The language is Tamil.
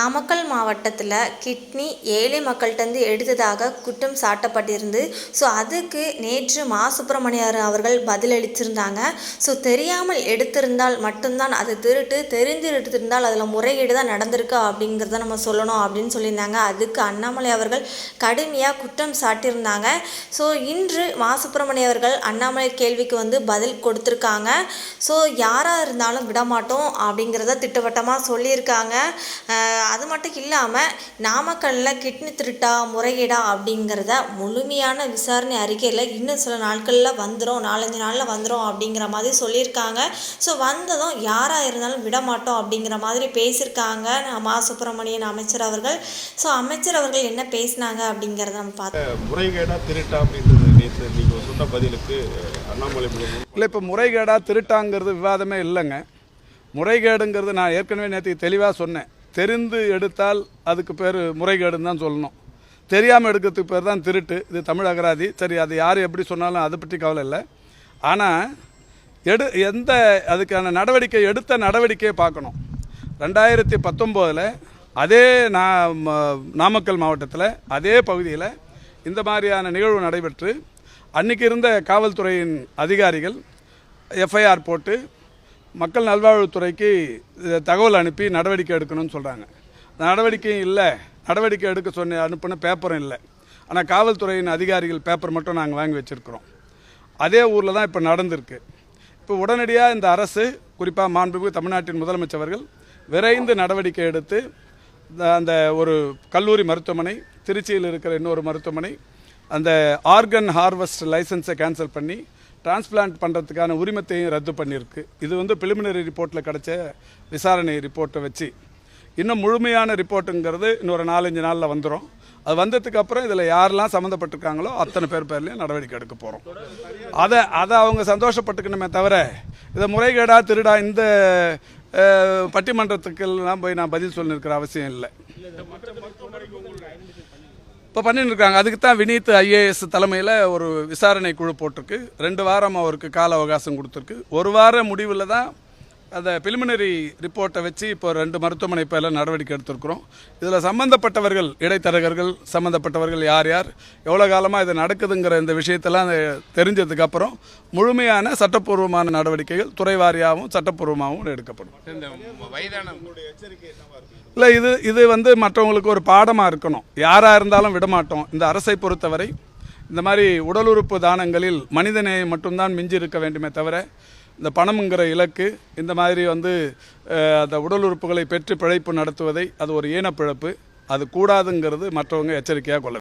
நாமக்கல் மாவட்டத்தில் கிட்னி ஏழை மக்கள்கிட்டருந்து எடுத்ததாக குற்றம் சாட்டப்பட்டிருந்து ஸோ அதுக்கு நேற்று மா. சுப்பிரமணியர் அவர்கள் பதிலளித்திருந்தாங்க ஸோ தெரியாமல் எடுத்திருந்தால் மட்டும்தான் அது திருட்டு தெரிந்து எடுத்திருந்தால் அதில் முறைகேடு தான் நடந்திருக்கு அப்படிங்கிறத நம்ம சொல்லணும் அப்படின்னு சொல்லியிருந்தாங்க. அதுக்கு அண்ணாமலை அவர்கள் கடுமையாக குற்றம் சாட்டியிருந்தாங்க. ஸோ இன்று மா. சுப்பிரமணிய அவர்கள் அண்ணாமலை கேள்விக்கு வந்து பதில் கொடுத்துருக்காங்க. ஸோ யாராக இருந்தாலும் விடமாட்டோம் அப்படிங்கிறத திட்டவட்டமாக சொல்லியிருக்காங்க. அது மட்டும் இல்லாமல் நாமக்கல்லில் கிட்னி திருட்டா முறைகேடா அப்படிங்கிறத முழுமையான விசாரணை அறிக்கையில் இன்னும் சில நாட்களில் வந்துடும் நாலஞ்சு நாளில் வந்துடும் அப்படிங்கிற மாதிரி சொல்லியிருக்காங்க. ஸோ வந்ததும் யாராக இருந்தாலும் விட மாட்டோம் அப்படிங்கிற மாதிரி பேசியிருக்காங்க மா சுப்பிரமணியன் அமைச்சர் அவர்கள். ஸோ அமைச்சர் அவர்கள் என்ன பேசினாங்க அப்படிங்கிறத நம்ம பார்த்தோம் முறைகேடா திருட்டா அப்படின்றது நேற்று நீங்கள் சொன்ன பதிலுக்கு அண்ணாமலை இல்லை இப்போ முறைகேடா திருட்டாங்கிறது விவாதமே இல்லைங்க. முறைகேடுங்கிறது நான் ஏற்கனவே நேற்று தெளிவாக சொன்னேன். தெரிந்து எடுத்தால் அதுக்கு பேர் முறைகேடுன்னு தான் சொல்லணும். தெரியாமல் எடுக்கிறதுக்கு பேர் தான் திருட்டு. இது தமிழ் அகராதி. சரி அது யார் எப்படி சொன்னாலும் அதை பற்றி கவலை இல்லை. ஆனால் எடு எந்த அதுக்கான நடவடிக்கை எடுத்த நடவடிக்கையை பார்க்கணும். ரெண்டாயிரத்தி பத்தொம்போதில் அதே நா நாமக்கல் மாவட்டத்தில் அதே பகுதியில் இந்த மாதிரியான நிகழ்வு நடைபெற்று அன்னைக்கு இருந்த காவல்துறையின் அதிகாரிகள் எஃப்ஐஆர் போட்டு மக்கள் நல்வாழ்வுத்துறைக்கு தகவல் அனுப்பி நடவடிக்கை எடுக்கணும்னு சொல்கிறாங்க நடவடிக்கையும் இல்லை. நடவடிக்கை எடுக்க சொன்ன அனுப்புன பேப்பரும் இல்லை. ஆனால் காவல்துறையின் அதிகாரிகள் பேப்பர் மட்டும் நாங்கள் வாங்கி வச்சுருக்கிறோம். அதே ஊரில் தான் இப்போ நடந்திருக்கு. இப்போ உடனடியாக இந்த அரசு குறிப்பாக மாண்புமிகு தமிழ்நாட்டின் முதலமைச்சர்கள் விரைந்து நடவடிக்கை எடுத்து அந்த ஒரு கல்லூரி மருத்துவமனை திருச்சியில் இருக்கிற இன்னொரு மருத்துவமனை அந்த ஆர்கன் ஹார்வெஸ்ட் லைசன்ஸை கேன்சல் பண்ணி டிரான்ஸ்பிளான்ட் பண்ணுறதுக்கான உரிமத்தையும் ரத்து பண்ணியிருக்கு. இது வந்து பிலிமினரி ரிப்போர்ட்டில் கிடைச்ச விசாரணை ரிப்போர்ட்டை வச்சு. இன்னும் முழுமையான ரிப்போர்ட்டுங்கிறது இன்னொரு நாலஞ்சு நாளில் வந்துடும் அது வந்ததுக்கு அப்புறம் இதில் யாரெல்லாம் சம்மந்தப்பட்டிருக்காங்களோ அத்தனை பேர் பேர்லையும் நடவடிக்கை எடுக்க போகிறோம் அதை அதை அவங்க சந்தோஷப்பட்டுக்கணுமே தவிர இதை முறைகேடா திருடா இந்த பட்டிமன்றத்துக்கெல்லாம் போய் நான் பதில் சொல்லியிருக்கிற அவசியம் இல்லை. இப்போ பண்ணின்னு இருக்காங்க அதுக்கு தான் வினீத் ஐஏஎஸ் தலைமையில் ஒரு விசாரணை குழு போட்டிருக்கு. ரெண்டு வாரம் அவருக்கு கால அவகாசம் கொடுத்துருக்கு. ஒரு வார முடிவில் தான் அந்த பிலிமினரி ரிப்போர்ட்டை வச்சு இப்போ ரெண்டு மருத்துவமனை பேரில் நடவடிக்கை எடுத்திருக்கிறோம். இதில் சம்பந்தப்பட்டவர்கள் இடைத்தரகர்கள் சம்பந்தப்பட்டவர்கள் யார் யார் எவ்வளோ காலமாக இது நடக்குதுங்கிற இந்த விஷயத்தெல்லாம் தெரிஞ்சதுக்கப்புறம் முழுமையான சட்டப்பூர்வமான நடவடிக்கைகள் துறை வாரியாகவும் சட்டப்பூர்வமாகவும் எடுக்கப்படும். இல்லை இது இது வந்து மற்றவங்களுக்கு ஒரு பாடமாக இருக்கணும். யாராக இருந்தாலும் விடமாட்டோம். இந்த அரசை பொறுத்தவரை இந்த மாதிரி உடல் உறுப்பு தானங்களில் மனிதநேயம் மட்டும்தான் மிஞ்சி இருக்க வேண்டுமே தவிர இந்த பணம்ங்கிற இலக்கு இந்த மாதிரி வந்து அந்த உடல் உறுப்புகளை பெற்று பிழைப்பு நடத்துவதை அது ஒரு ஈனப்பிழப்பு அது கூடாதுங்கிறது மற்றவங்க எச்சரிக்கையாக கொள்ள